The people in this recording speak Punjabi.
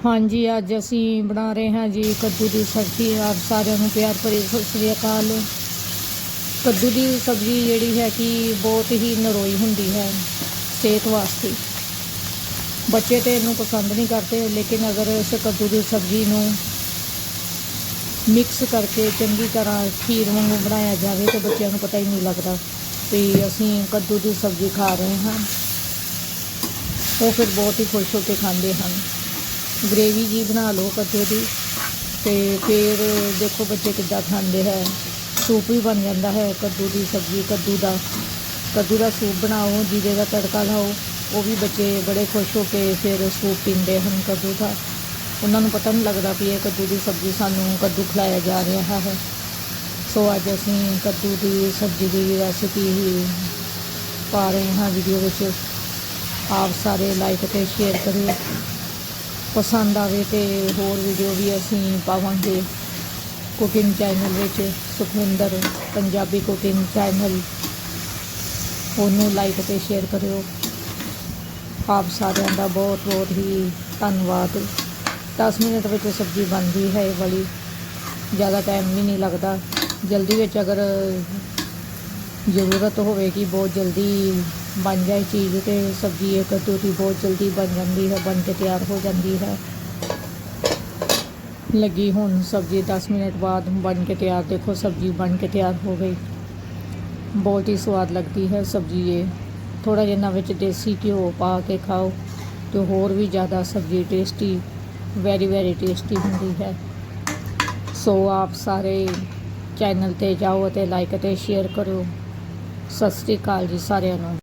ਹਾਂਜੀ, ਅੱਜ ਅਸੀਂ ਬਣਾ ਰਹੇ ਹਾਂ ਜੀ ਕੱਦੂ ਦੀ ਸਬਜ਼ੀ। ਆਪ ਸਾਰਿਆਂ ਨੂੰ ਪਿਆਰ ਭਰੀ ਸਤਿ ਸ੍ਰੀ ਅਕਾਲ। ਕੱਦੂ ਦੀ ਸਬਜ਼ੀ ਜਿਹੜੀ ਹੈ ਕਿ ਬਹੁਤ ਹੀ ਨਰੋਈ ਹੁੰਦੀ ਹੈ ਸਿਹਤ ਵਾਸਤੇ। ਬੱਚੇ ਤੇ ਇਹਨੂੰ ਪਸੰਦ ਨਹੀਂ ਕਰਦੇ, ਲੇਕਿਨ ਅਗਰ ਇਸ ਕੱਦੂ ਦੀ ਸਬਜ਼ੀ ਨੂੰ ਮਿਕਸ ਕਰਕੇ ਚੰਗੀ ਤਰ੍ਹਾਂ ਖੀਰ ਵਾਂਗੂ ਬਣਾਇਆ ਜਾਵੇ ਤਾਂ ਬੱਚਿਆਂ ਨੂੰ ਪਤਾ ਹੀ ਨਹੀਂ ਲੱਗਦਾ ਵੀ ਅਸੀਂ ਕੱਦੂ ਦੀ ਸਬਜ਼ੀ ਖਾ ਰਹੇ ਹਾਂ। ਉਹ ਫਿਰ ਬਹੁਤ ਹੀ ਖੁਸ਼ ਹੋ ਕੇ ਖਾਂਦੇ ਹਨ। ਗ੍ਰੇਵੀ ਜੀ ਬਣਾ ਲਓ ਕੱਦੂ ਦੀ ਤੇ ਫਿਰ ਦੇਖੋ ਬੱਚੇ ਕਿੱਦਾਂ ਖਾਂਦੇ ਹੈ। ਸੂਪ ਵੀ ਬਣ ਜਾਂਦਾ ਹੈ, ਕੱਦੂ ਦੀ ਸਬਜ਼ੀ, ਕੱਦੂ ਦਾ ਕੱਦੂ ਦਾ ਸੂਪ ਬਣਾਓ, ਜੀਰੇ ਦਾ ਤੜਕਾ ਲਾਓ, ਉਹ ਵੀ ਬੱਚੇ ਬੜੇ ਖੁਸ਼ ਹੋ ਕੇ ਫਿਰ ਸੂਪ ਪੀਂਦੇ ਹਨ ਕੱਦੂ ਦਾ। ਉਹਨਾਂ ਨੂੰ ਪਤਾ ਨਹੀਂ ਲੱਗਦਾ ਵੀ ਇਹ ਕੱਦੂ ਦੀ ਸਬਜ਼ੀ ਸਾਨੂੰ ਕੱਦੂ ਖਿਲਾਇਆ ਜਾ ਰਿਹਾ ਹੈ। ਸੋ ਅੱਜ ਅਸੀਂ ਕੱਦੂ ਦੀ ਸਬਜ਼ੀ ਦੀ ਰੈਸਿਪੀ ਹੀ ਪਾ ਰਹੇ ਹਾਂ ਵੀਡੀਓ ਵਿੱਚ। ਆਪ ਸਾਰੇ ਲਾਈਕ ਤੇ ਸ਼ੇਅਰ ਕਰਿਓ। ਪਸੰਦ ਆਵੇ ਤੇ ਹੋਰ ਵੀਡੀਓ ਵੀ ਅਸੀਂ ਪਾਵਾਂਗੇ। ਕੁਕਿੰਗ ਚੈਨਲ ਵਿੱਚ ਸੁਖਵਿੰਦਰ, ਪੰਜਾਬੀ ਕੁਕਿੰਗ ਚੈਨਲ ਉਹਨੂੰ ਲਾਈਕ ਤੇ ਸ਼ੇਅਰ ਕਰਿਓ। ਆਪ ਸਾਰਿਆਂ ਦਾ ਬਹੁਤ ਬਹੁਤ ਹੀ ਧੰਨਵਾਦ। 10 ਮਿੰਟ ਵਿੱਚ ਸਬਜ਼ੀ ਬਣਦੀ ਹੈ ਇਹ ਵਾਲੀ। ਜ਼ਿਆਦਾ ਟਾਈਮ ਵੀ ਨਹੀਂ ਲੱਗਦਾ। ਜਲਦੀ ਵਿੱਚ ਅਗਰ ਜ਼ਰੂਰਤ ਹੋਵੇ ਕਿ ਬਹੁਤ ਜਲਦੀ ਬਣ ਜਾਏ ਚੀਜ਼ ਤੇ ਸਬਜ਼ੀ ਇਹ ਕੱਦੂ ਦੀ ਬਹੁਤ ਜਲਦੀ ਬਣ ਜਾਂਦੀ ਹੈ, ਬਣ ਕੇ ਤਿਆਰ ਹੋ ਜਾਂਦੀ ਹੈ। ਲੱਗੀ ਹੁਣ ਸਬਜ਼ੀ 10 ਮਿੰਟ ਬਾਅਦ ਬਣ ਕੇ ਤਿਆਰ, ਦੇਖੋ ਸਬਜ਼ੀ ਬਣ ਕੇ ਤਿਆਰ ਹੋ ਗਈ। ਬਹੁਤ ਹੀ ਸਵਾਦ ਲੱਗਦੀ ਹੈ ਸਬਜ਼ੀ ਇਹ। ਥੋੜਾ ਜਿਹਾ ਇਹਨਾਂ ਵਿੱਚ ਦੇਸੀ ਘਿਓ ਪਾ ਕੇ ਖਾਓ ਤੇ ਹੋਰ ਵੀ ਜ਼ਿਆਦਾ ਸਬਜ਼ੀ ਟੇਸਟੀ ਵੈਰੀ ਵੈਰੀ ਟੇਸਟੀ ਹੁੰਦੀ ਹੈ। ਸੋ ਆਪ ਸਾਰੇ ਚੈਨਲ ਤੇ ਜਾਓ ਅਤੇ ਲਾਈਕ ਅਤੇ ਸ਼ੇਅਰ ਕਰੋ ਸਤਿ ਸ੍ਰੀ ਅਕਾਲ ਜੀ ਸਾਰਿਆਂ ਨੂੰ।